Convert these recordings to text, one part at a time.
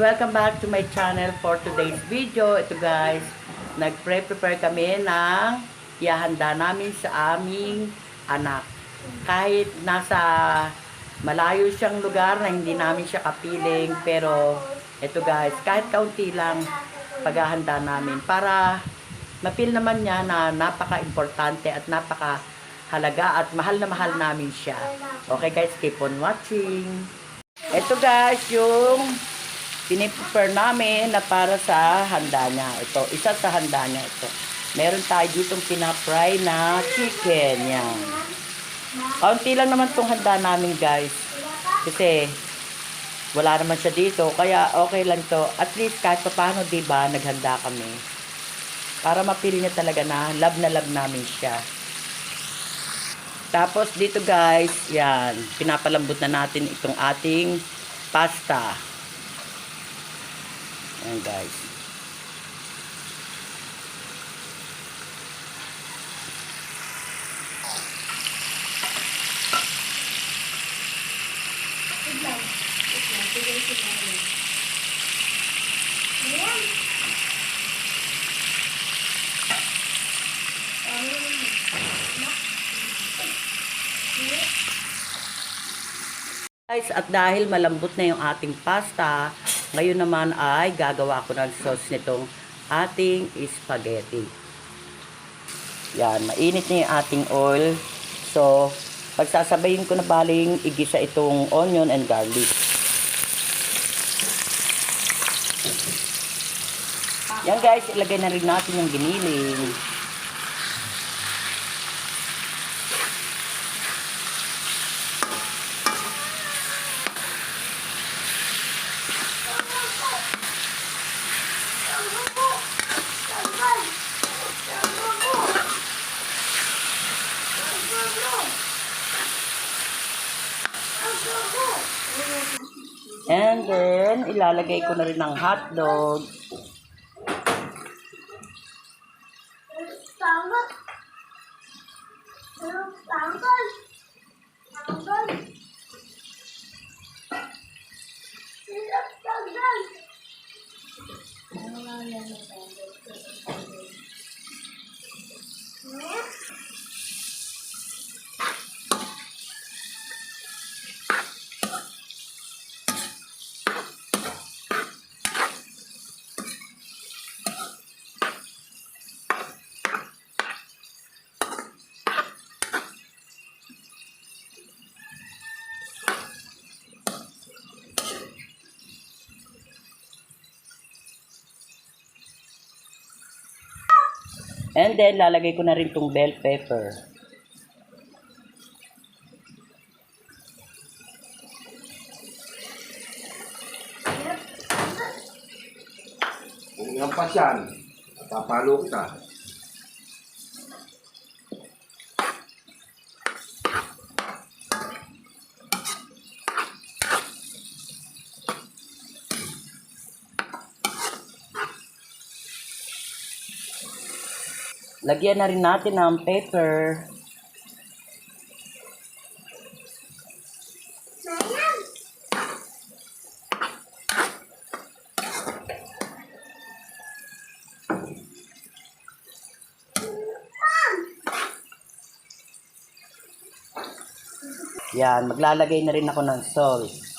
Welcome back to my channel for today's video. Ito guys, nag-prepare kami ng ihahanda namin sa aming anak. Kahit nasa malayo siyang lugar na hindi namin siya kapiling, pero ito guys, kahit kaunti lang paghahanda namin para mapil naman niya na napaka-importante at napaka-halaga at mahal na mahal namin siya. Okay guys, keep on watching. Ito guys, yung piniprepare namin na para sa handa niya. Ito, isa sa handa niya ito. Meron tayo ditong pinafry na chicken. Yan. Kaunti lang naman itong handa namin guys. Kasi wala naman siya dito. Kaya okay lang to. At least kahit pa paano, ba, naghanda kami. Para mapili niya talaga na love na love namin siya. Tapos dito guys, yan, pinapalambot na natin itong ating pasta. Yan guys. Guys, at dahil malambot na yung ating pasta, ngayon naman ay gagawa ko ng sauce nitong ating spaghetti. Yan, mainit na yung ating oil. So, pagsasabayin ko na baling igisa itong onion and garlic. Yan guys, ilagay na rin natin yung giniling. And then, ilalagay ko na rin ng hotdog. And then, lalagay ko na rin tong bell pepper. Kung yan, papalo kita. Lagyan na rin natin ng pepper. Yan, maglalagay na rin ako ng salt.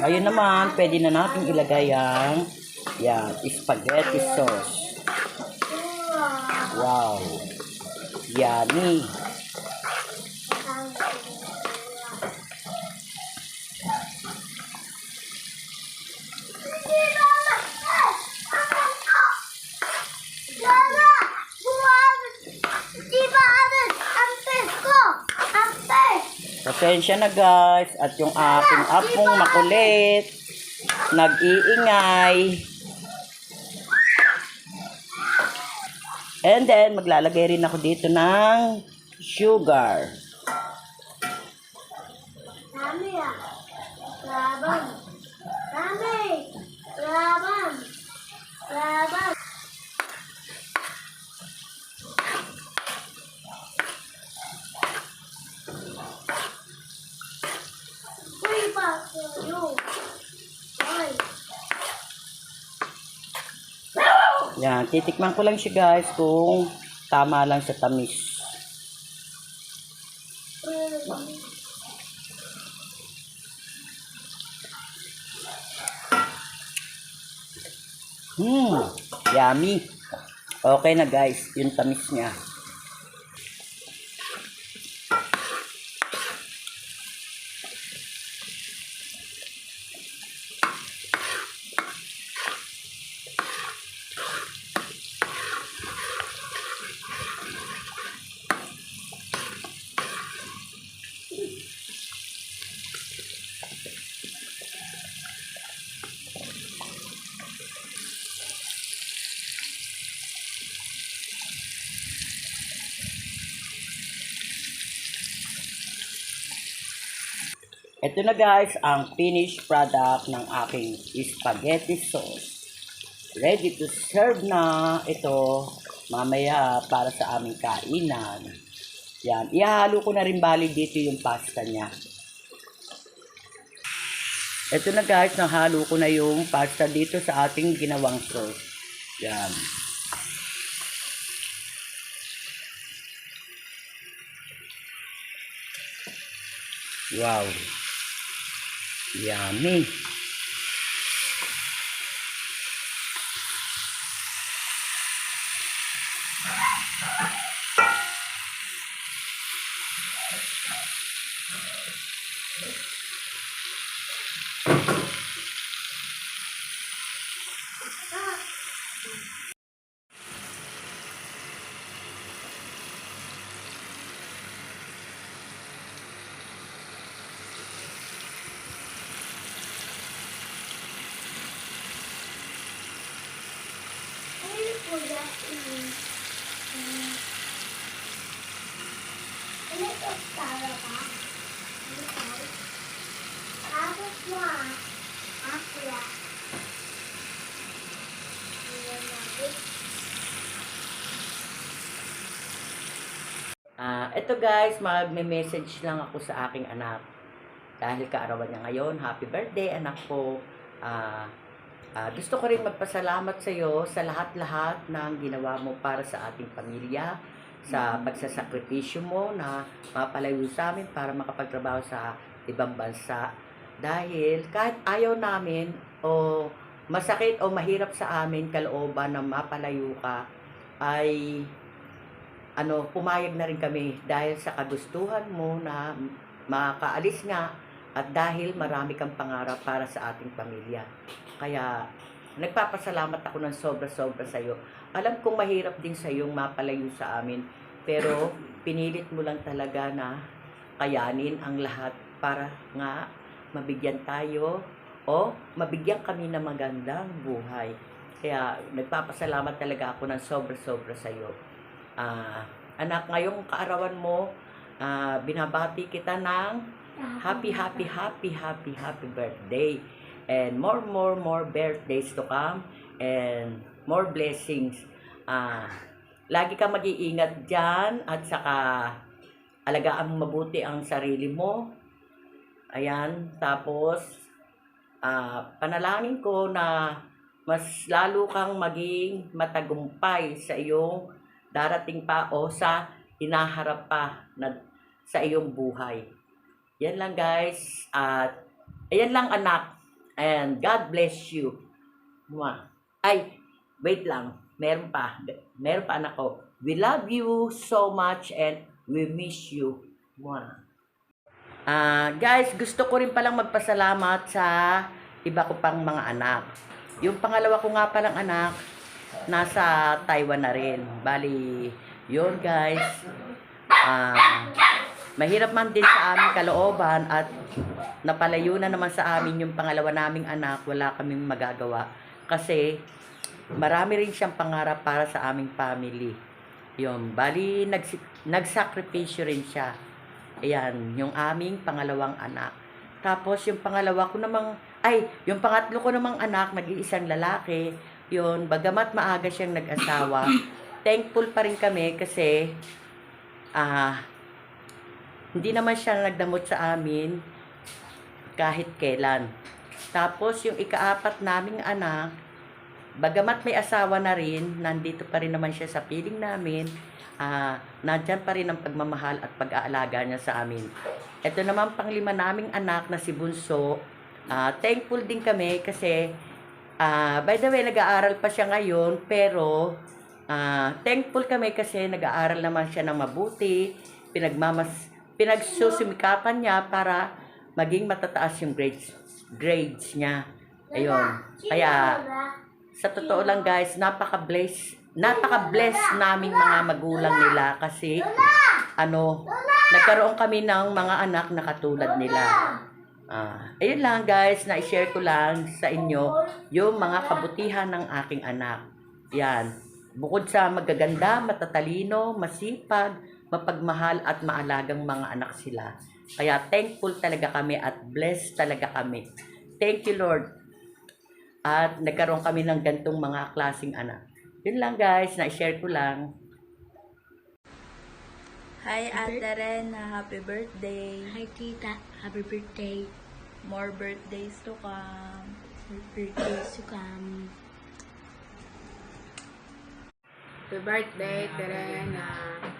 Ngayon naman, pwede na natin ilagay ang yan, spaghetti sauce. Wow. Yummy. Pasensya na guys. At yung aking apong makulit. Nag-iingay. And then, maglalagay rin ako dito ng sugar. Dami ah. Laban. Dami. Laban. Laban. Uy, bakit yun? Ay. Yan, titikman ko lang siya guys kung tama lang sa tamis. Hmm, yummy. Okay na guys, yung tamis niya. Ito na guys, ang finished product ng aking spaghetti sauce. Ready to serve na ito mamaya para sa aming kainan. Yan, ihalo ko na rin bali dito yung pasta niya. Ito na guys, nahalo ko na yung pasta dito sa ating ginawang sauce. Yan. Wow. Yummy. Ay, kuya. Mm. Ano ito? Tara ka? Ano ito? Tapos mo ah. Ah, kuya. Ayan natin. Ah, ito guys, magme-message lang ako sa aking anak. Dahil kaarawan niya ngayon, happy birthday anak ko. Ah, ah, gusto ko rin magpasalamat sa iyo sa lahat-lahat ng ginawa mo para sa ating pamilya, sa pagsasakripisyo mo na mapalayo sa amin para makapagtrabaho sa ibang bansa. Dahil kahit ayaw namin o masakit o mahirap sa amin kalooban na mapalayo ka, ay ano, pumayag na rin kami dahil sa kagustuhan mo na makaalis nga at dahil marami kang pangarap para sa ating pamilya. Kaya nagpapasalamat ako ng sobra-sobra sa iyo. Alam kong mahirap din sa iyong mapalayo sa amin, pero pinilit mo lang talaga na kayanin ang lahat para nga mabigyan tayo o mabigyan kami ng magandang buhay. Kaya nagpapasalamat talaga ako ng sobra-sobra sa iyo. Ah, anak, ngayong kaarawan mo, ah, binabati kita ng happy, happy, happy, happy, happy birthday. And more, more, more birthdays to come. And more blessings. Ah, lagi kang mag-iingat dyan. At saka, alagaan mabuti ang sarili mo. Ayan. Tapos, ah, panalangin ko na mas lalo kang maging matagumpay sa iyong darating pa o sa hinaharap pa na, sa iyong buhay. Yan lang guys. At ayan lang anak. And God bless you. Mwah. Ay, wait lang. Meron pa. Meron pa anak ko. We love you so much and we miss you. Mwah. Ah, guys, gusto ko rin palang magpasalamat sa iba ko pang mga anak. Yung pangalawa ko nga palang anak, nasa Taiwan na rin. Bali, yun guys. Ah, mahirap man din sa aming kalooban at napalayo na naman sa amin yung pangalawa naming anak, wala kaming magagawa. Kasi marami rin siyang pangarap para sa aming family. Yun, bali nags- nagsakripisyo rin siya. Ayan, yung aming pangalawang anak. Tapos yung pangalawa ko namang, ay, yung pangatlo ko namang anak, nag-iisang lalaki. Yun, bagamat maaga siyang nag-asawa, thankful pa rin kami kasi ah hindi naman siya nagdamot sa amin kahit kailan. Tapos yung ikaapat naming anak, bagamat may asawa na rin, nandito pa rin naman siya sa piling namin, ah nandyan pa rin ang pagmamahal at pag-aalaga niya sa amin. Ito naman panglima naming anak na si Bunso, ah thankful din kami kasi ah by the way, nag-aaral pa siya ngayon, pero ah thankful kami kasi nag-aaral naman siya ng mabuti, pinagmamas pinagsusumikapan niya para maging matataas yung grades grades niya. Ayun. Kaya sa totoo lang guys, napaka-bless napaka-bless naming mga magulang nila kasi ano, nagkaroon kami ng mga anak na katulad nila. Ah, ayun lang guys, na-share ko lang sa inyo yung mga kabutihan ng aking anak. Yan. Bukod sa magaganda, matatalino, masipag, mapagmahal at maalagang mga anak sila. Kaya thankful talaga kami at blessed talaga kami. Thank you Lord. At nagkaroon kami ng gantong mga klasing anak. Yun lang guys, na-share ko lang. Hi, Ate Rena. Happy birthday. Hi, tita. Happy birthday. More birthdays to come. Happy birthday, Sukam. Happy birthday, Terena.